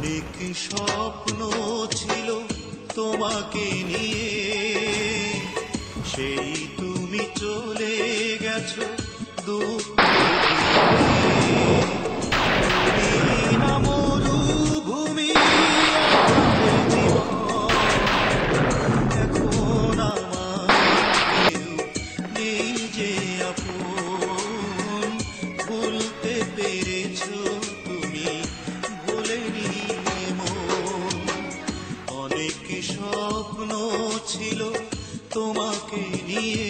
অনেক স্বপ্ন ছিল তোমাকে নিয়ে। সেই তুমি চলে গেছো দুঃখ। ছিল তোমাকে নিয়ে।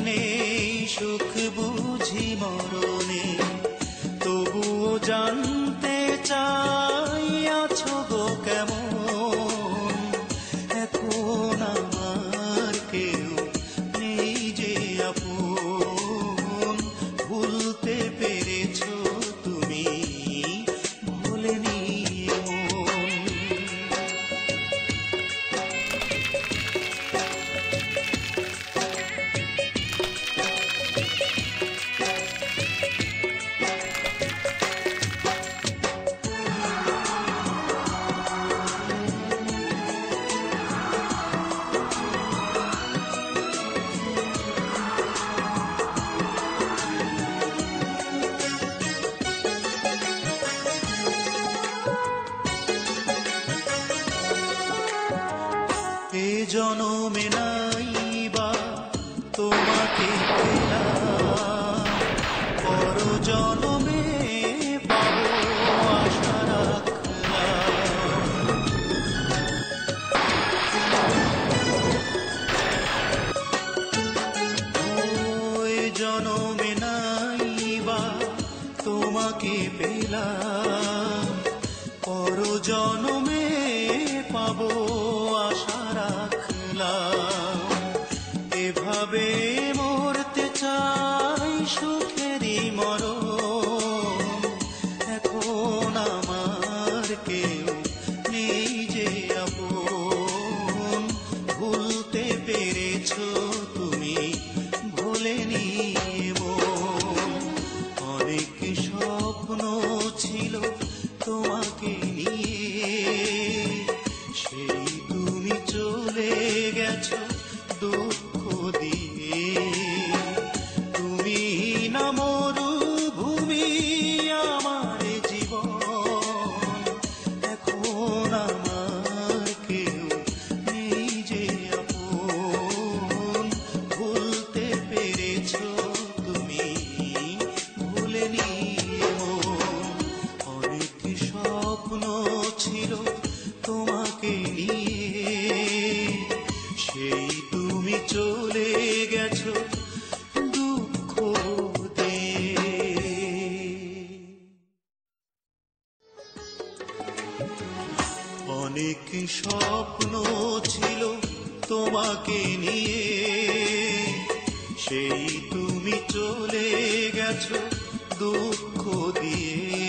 নেই সুখ বুঝি মরণে। তবুও জানতে জনমে নাই বা তোমাকে পর জনমে জনমে নাই বা তোমাকে পর স্বপ্ন ছিল তোমাকে নিয়ে। সেই তুমি চলে গেছো দুঃখ অনেক স্বপ্ন ছিল তোমাকে নিয়ে। সেই তুমি চলে গেছো দুঃখ দিয়ে।